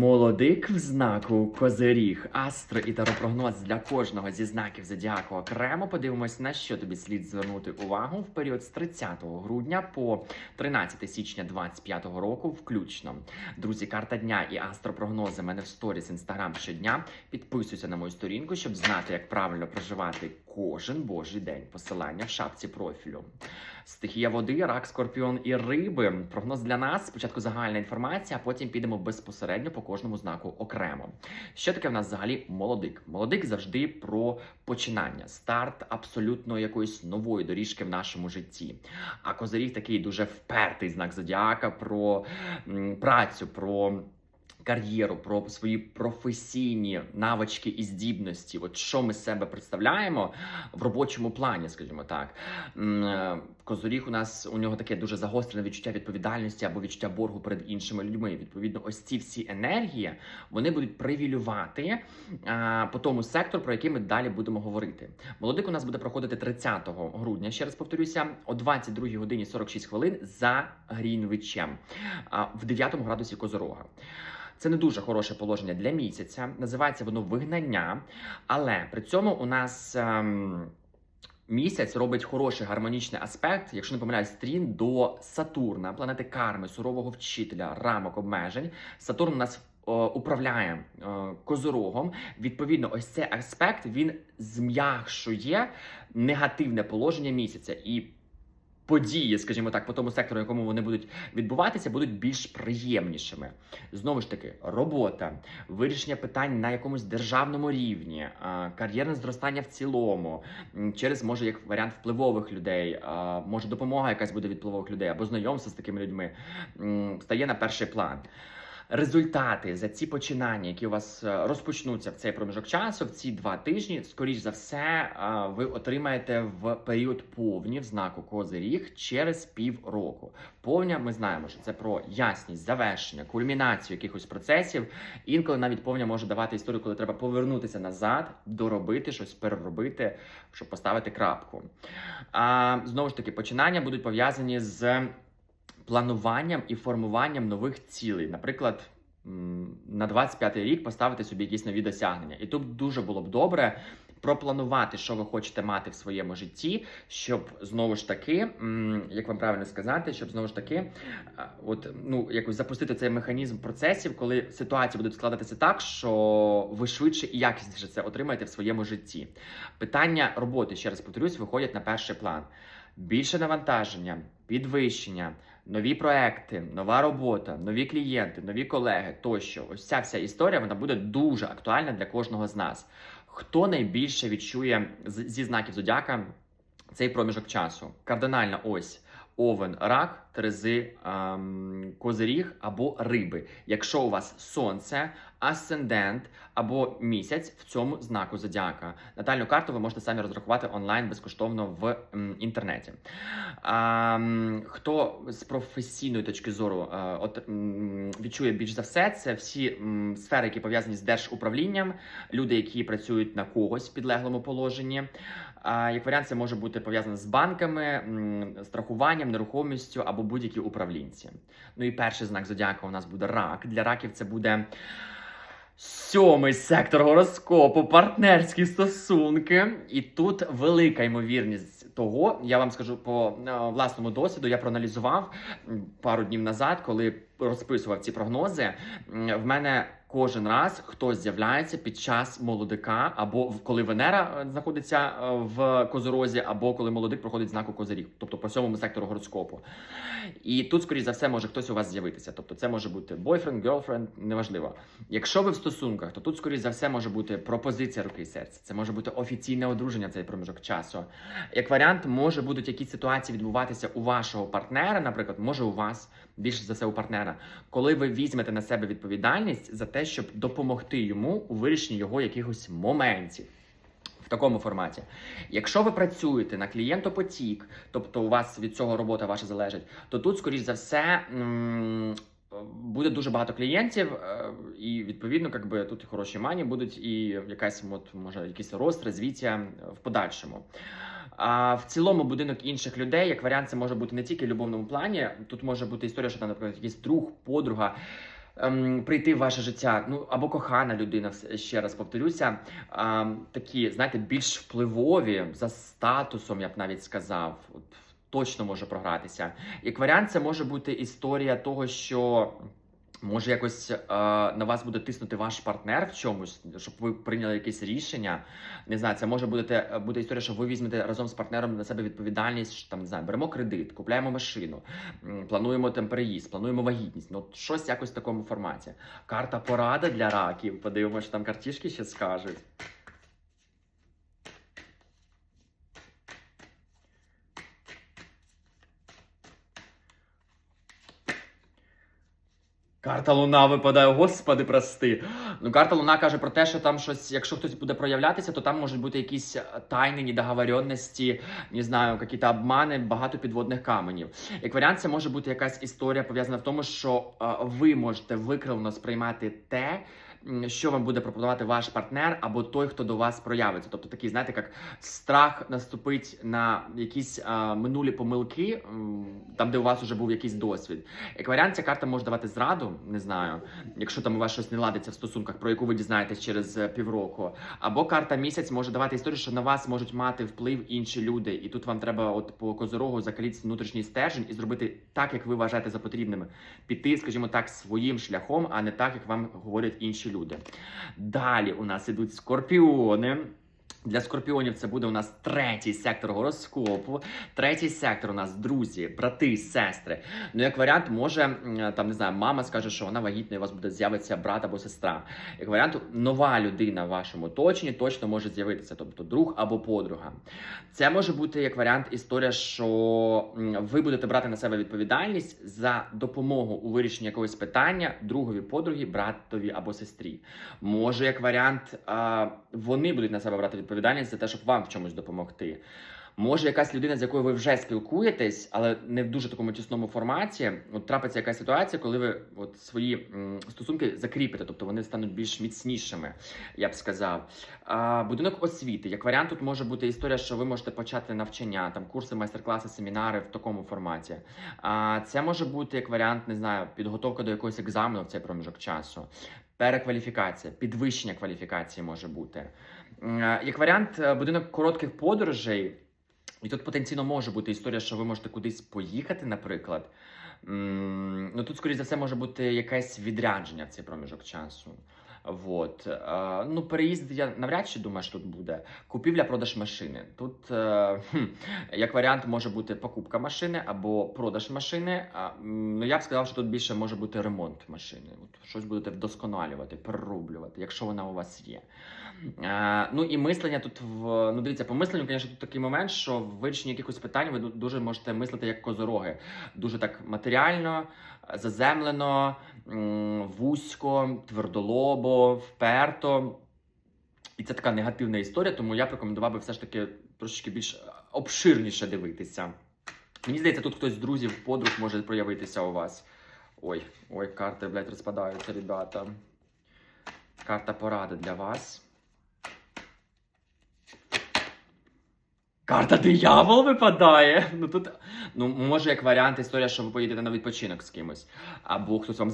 more Молодик в знаку Козиріг, астро і таропрогноз для кожного зі знаків зодіаку окремо. Подивимось, на що тобі слід звернути увагу в період з 30 грудня по 13 січня 2025 року, включно. Друзі, карта дня і астропрогнози в мене в сторіс інстаграм щодня. Підписуйся на мою сторінку, щоб знати, як правильно проживати кожен божий день. Посилання в шапці профілю. Стихія води, рак, скорпіон і риби. Прогноз для нас. Спочатку загальна інформація, а потім підемо безпосередньо по кожному знаку окремо. Що таке в нас взагалі молодик? Молодик завжди про починання, старт абсолютно якоїсь нової доріжки в нашому житті. А козиріг такий дуже впертий знак зодіака про м, працю, про. Кар'єру про свої професійні навички і здібності, от що ми себе представляємо в робочому плані, скажімо так. Е, Козоріг у нас у нього таке дуже загострене відчуття відповідальності або відчуття боргу перед іншими людьми. Відповідно, ось ці всі енергії вони будуть привілювати а, по тому сектору, про який ми далі будемо говорити. Молодик у нас буде проходити 30 грудня. Ще раз повторюся, о 22 годині 46 хвилин за Грінвичем а, в 9 градусі Козорога. Це не дуже хороше положення для місяця. Називається воно вигнання, але при цьому у нас. ем, Місяць робить хороший гармонічний аспект, якщо не помиляюсь, стрін до Сатурна, планети карми, сурового вчителя, рамок обмежень. Сатурн нас о, управляє о, козорогом. Відповідно, ось цей аспект він зм'якшує негативне положення місяця і. Події, скажімо так, по тому сектору, якому вони будуть відбуватися, будуть більш приємнішими. Знову ж таки, робота, вирішення питань на якомусь державному рівні, кар'єрне зростання в цілому, через може як варіант впливових людей, може допомога якась буде від впливових людей або знайомство з такими людьми стає на перший план. Результати за ці починання, які у вас е, розпочнуться в цей проміжок часу, в ці два тижні, скоріш за все, е, ви отримаєте в період повні в знаку Козиріг через півроку. Повня, ми знаємо, що це про ясність, завершення, кульмінацію якихось процесів. Інколи навіть повня може давати історію, коли треба повернутися назад, доробити щось, переробити, щоб поставити крапку. А знову ж таки, починання будуть пов'язані з плануванням і формуванням нових цілей. Наприклад, на 25-й рік поставити собі якісь нові досягнення. І тут дуже було б добре. Пропланувати, що ви хочете мати в своєму житті, щоб знову ж таки, як вам правильно сказати, щоб знову ж таки, от ну якось запустити цей механізм процесів, коли ситуації будуть складатися так, що ви швидше і якісніше це отримаєте в своєму житті. Питання роботи, ще раз повторюсь, виходять на перший план. Більше навантаження, підвищення, нові проекти, нова робота, нові клієнти, нові колеги тощо. Ось ця вся історія вона буде дуже актуальна для кожного з нас. Хто найбільше відчує зі знаків зодіака цей проміжок часу? Кардинальна ось. Овен, рак, терези, ем, козиріг або риби. Якщо у вас сонце, асцендент або місяць в цьому знаку зодіака. Натальну карту ви можете самі розрахувати онлайн безкоштовно в інтернеті. Хто з професійної точки зору е, відчує більш за все, це всі сфери, які пов'язані з держуправлінням, люди, які працюють на когось в підлеглому положенні. Як варіант, це може бути пов'язано з банками, страхуванням, нерухомістю або будь-які управлінці. Ну і перший знак зодіака у нас буде рак. Для раків це буде. Сьомий сектор гороскопу, партнерські стосунки. І тут велика ймовірність того, я вам скажу по е, власному досвіду, я проаналізував пару днів назад, коли розписував ці прогнози. В мене кожен раз хтось з'являється під час молодика, або коли Венера е, знаходиться е, в козорозі, або коли молодик проходить знаку козиріг, тобто по сьомому сектору гороскопу. І тут, скоріш за все, може хтось у вас з'явитися. Тобто, це може бути бойфренд, girlfriend, неважливо. Якщо ви в стосунках, то тут, скоріш за все, може бути пропозиція руки і серця. Це може бути офіційне одруження цей проміжок часу. Як варіант, може будуть якісь ситуації відбуватися у вашого партнера, наприклад, може у вас більше за все у партнера, коли ви візьмете на себе відповідальність за те, щоб допомогти йому у вирішенні його якихось моментів. В такому форматі. Якщо ви працюєте на клієнтопотік, тобто у вас від цього робота ваша залежить, то тут, скоріш за все, буде дуже багато клієнтів, е, і відповідно, якби тут хороші мані будуть, і якась от, може якийсь рост, розвіття в подальшому. А в цілому будинок інших людей, як варіант, це може бути не тільки в любовному плані. Тут може бути історія, що там, наприклад, якийсь друг, подруга. ем, прийти в ваше життя, ну або кохана людина, ще раз повторюся, ем, такі, знаєте, більш впливові за статусом, я б навіть сказав. От, точно може програтися. Як варіант, це може бути історія того, що. Може, якось е, на вас буде тиснути ваш партнер в чомусь, щоб ви прийняли якесь рішення. Не знаю, це може бути, буде історія, що ви візьмете разом з партнером на себе відповідальність. що, Там не знаю, беремо кредит, купляємо машину, плануємо там переїзд, плануємо вагітність. Ну щось якось в такому форматі. Карта порада для раків. Подивимося, що там картішки ще скажуть. Карта Луна випадає, господи, прости. Ну, карта Луна каже про те, що там щось, якщо хтось буде проявлятися, то там можуть бути якісь тайни, недоговоренності, не знаю, якісь обмани, багато підводних каменів. Як варіант, це може бути якась історія пов'язана в тому, що е, ви можете викривлено сприймати те. Що вам буде пропонувати ваш партнер або той, хто до вас проявиться. Тобто такий, знаєте, як страх наступить на якісь е, минулі помилки, там, де у вас вже був якийсь досвід. Як варіант, ця карта може давати зраду, не знаю, якщо там у вас щось не ладиться в стосунках, про яку ви дізнаєтесь через е, півроку. Або карта місяць може давати історію, що на вас можуть мати вплив інші люди, і тут вам треба, от по козорогу, закаліти внутрішній стержень і зробити так, як ви вважаєте за потрібним. Піти, скажімо так, своїм шляхом, а не так, як вам говорять інші люди. Далі у нас ідуть скорпіони. Для скорпіонів це буде у нас третій сектор гороскопу. Третій сектор у нас друзі, брати, сестри. Ну, як варіант, може там не знаю, мама скаже, що вона вагітна, і у вас буде з'явитися брат або сестра. Як варіант, нова людина в вашому оточенні точно може з'явитися, тобто друг або подруга. Це може бути як варіант історія, що ви будете брати на себе відповідальність за допомогу у вирішенні якогось питання другові, подругі, братові або сестрі. Може, як варіант, вони будуть на себе брати відповідальність за те, щоб вам в чомусь допомогти. Може, якась людина, з якою ви вже спілкуєтесь, але не в дуже такому тісному форматі. От трапиться якась ситуація, коли ви от свої м, стосунки закріпите, тобто вони стануть більш міцнішими, я б сказав. А, будинок освіти. Як варіант, тут може бути історія, що ви можете почати навчання, там курси, майстер-класи, семінари в такому форматі. А, це може бути як варіант, не знаю, підготовка до якогось екзамену в цей проміжок часу. Перекваліфікація, підвищення кваліфікації може бути. Е, Як варіант, е, будинок коротких подорожей. І тут потенційно може бути історія, що ви можете кудись поїхати, наприклад. Ну тут, скоріш за все, може бути якесь відрядження в цей проміжок часу. Вот. Ну, переїзд я навряд чи думаю, що тут буде. Купівля-продаж машини. Тут, е, як варіант, може бути покупка машини або продаж машини. Ну, я б сказав, що тут більше може бути ремонт машини. От, щось будете вдосконалювати, перероблювати, якщо вона у вас є. Е, ну і мислення тут в ну дивіться, по мисленню, звісно, тут такий момент, що в вирішенні якихось питань ви дуже можете мислити як козороги, дуже так матеріально, заземлено, вузько, твердолобо, вперто. І це така негативна історія, тому я б рекомендував би все ж таки трошечки більш обширніше дивитися. Мені здається, тут хтось з друзів, подруг може проявитися у вас. Ой, ой, карти, блядь, розпадаються, ребята. Карта поради для вас. Карта диявол випадає. Ну тут ну може як варіант історія, що ви поїдете на відпочинок з кимось, або хтось вам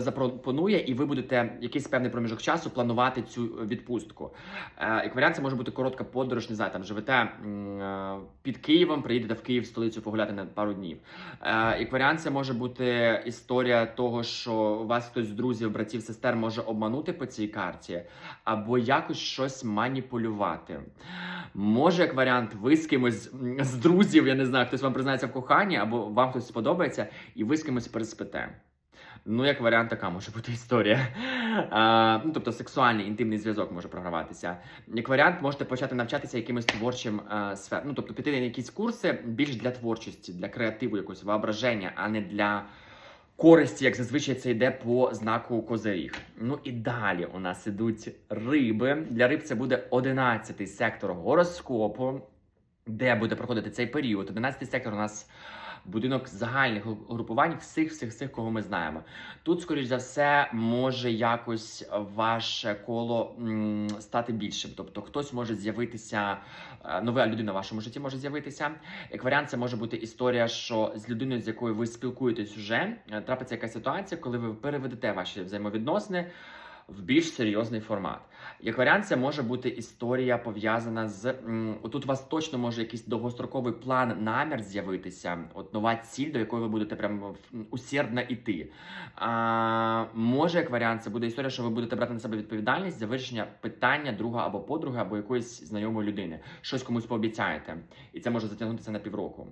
запропонує, і ви будете якийсь певний проміжок часу планувати цю відпустку. Е, як варіант, це може бути коротка подорож, не знаю, там живете е, під Києвом, приїдете в Київ столицю погуляти на пару днів. Е, як варіант, це може бути історія того, що вас хтось з друзів, братів, сестер може обманути по цій карті, або якось щось маніпулювати. Може, як варіант, ви з кимось з друзів, я не знаю, хтось вам признається в коханні, або вам хтось сподобається, і ви з кимось переспите. Ну, як варіант, така може бути історія. А, ну, тобто сексуальний інтимний зв'язок може програватися. Як варіант, можете почати навчатися якимось творчим а, сферам. Ну, тобто піти на якісь курси більш для творчості, для креативу, якогось воображення, а не для користі, як зазвичай це йде по знаку козиріг. Ну і далі у нас ідуть риби. Для риб це буде 11 сектор гороскопу, де буде проходити цей період. 11 сектор у нас будинок загальних групувань всіх, всіх, всіх, кого ми знаємо. Тут, скоріш за все, може якось ваше коло стати більшим. Тобто хтось може з'явитися, е, нова людина в вашому житті може з'явитися. Як варіант, це може бути історія, що з людиною, з якою ви спілкуєтесь уже, е, трапиться якась ситуація, коли ви переведете ваші взаємовідносини в більш серйозний формат. Як варіант, це може бути історія пов'язана з м, отут. У вас точно може якийсь довгостроковий план, намір з'явитися, от нова ціль, до якої ви будете прям усердно іти. А, може, як варіант, це буде історія, що ви будете брати на себе відповідальність за вирішення питання друга або подруги, або якоїсь знайомої людини. Щось комусь пообіцяєте, і це може затягнутися на півроку.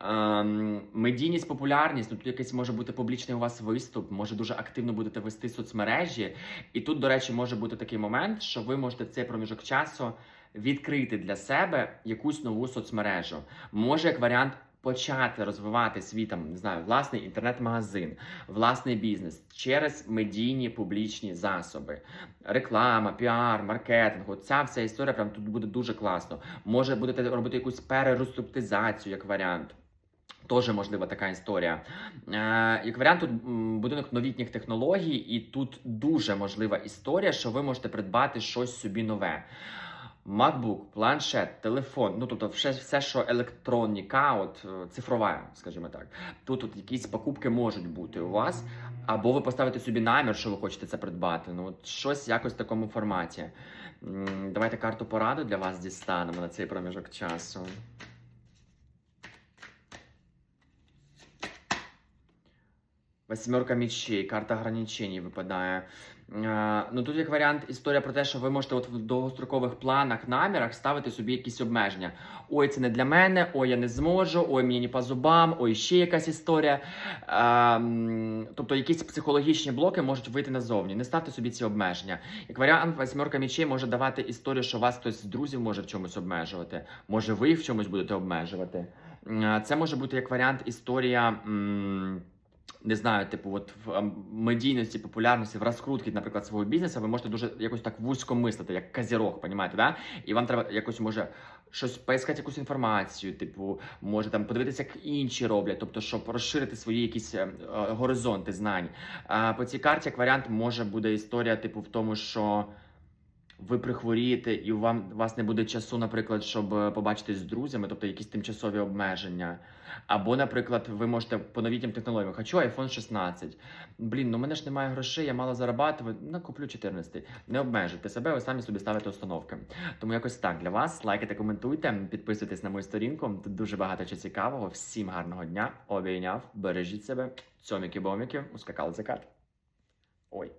Ем, медійність, популярність, ну тут якийсь може бути публічний у вас виступ, може дуже активно будете вести соцмережі. І тут, до речі, може бути такий момент, що ви можете в цей проміжок часу відкрити для себе якусь нову соцмережу. Може, як варіант. Почати розвивати свій там не знаю власний інтернет-магазин, власний бізнес через медійні публічні засоби, реклама, піар, маркетинг. Оця вся історія прям тут буде дуже класно. Може будете робити якусь перереструктизацію як варіант. Теж можлива така історія. Е, як варіант, тут будинок новітніх технологій, і тут дуже можлива історія, що ви можете придбати щось собі нове. MacBook, планшет, телефон, ну тобто все, все що електроніка, от е, цифрова, скажімо так. Тут от якісь покупки можуть бути у вас, або ви поставите собі намір, що ви хочете це придбати. Ну, от щось якось в такому форматі. Давайте карту поради для вас дістанемо на цей проміжок часу. Восьмерка мечей, карта ограничений випадає. Е, ну тут як варіант історія про те, що ви можете от в довгострокових планах, намірах ставити собі якісь обмеження. Ой, це не для мене, ой, я не зможу, ой, мені не по зубам, ой, ще якась історія. Е, тобто якісь психологічні блоки можуть вийти назовні. Не ставте собі ці обмеження. Як варіант, восьмерка мечей може давати історію, що вас хтось з друзів може в чомусь обмежувати. Може, ви в чомусь будете обмежувати. Е, Це може бути як варіант історія. м, не знаю, типу, от в медійності, популярності, в розкрутці, наприклад, свого бізнесу, ви можете дуже якось так вузько мислити, як казірок, понімаєте, да? І вам треба якось може щось поискати якусь інформацію, типу, може там подивитися, як інші роблять, тобто, щоб розширити свої якісь е, е, горизонти знань. А по цій карті, як варіант, може буде історія, типу, в тому, що. Ви прихворієте, і вам у вас не буде часу, наприклад, щоб е, побачитись з друзями, тобто якісь тимчасові обмеження. Або, наприклад, ви можете по новітнім технологіям, хочу iPhone 16. Блін, ну мене ж немає грошей, я мало зарабатую, ну куплю 14. Не обмежуйте себе, ви самі собі ставите установки. Тому якось так для вас. Лайкайте, коментуйте, підписуйтесь на мою сторінку. Тут дуже багато чого цікавого. Всім гарного дня. Обійняв, бережіть себе. Цьоміки-боміки, ускакали закат. Ой.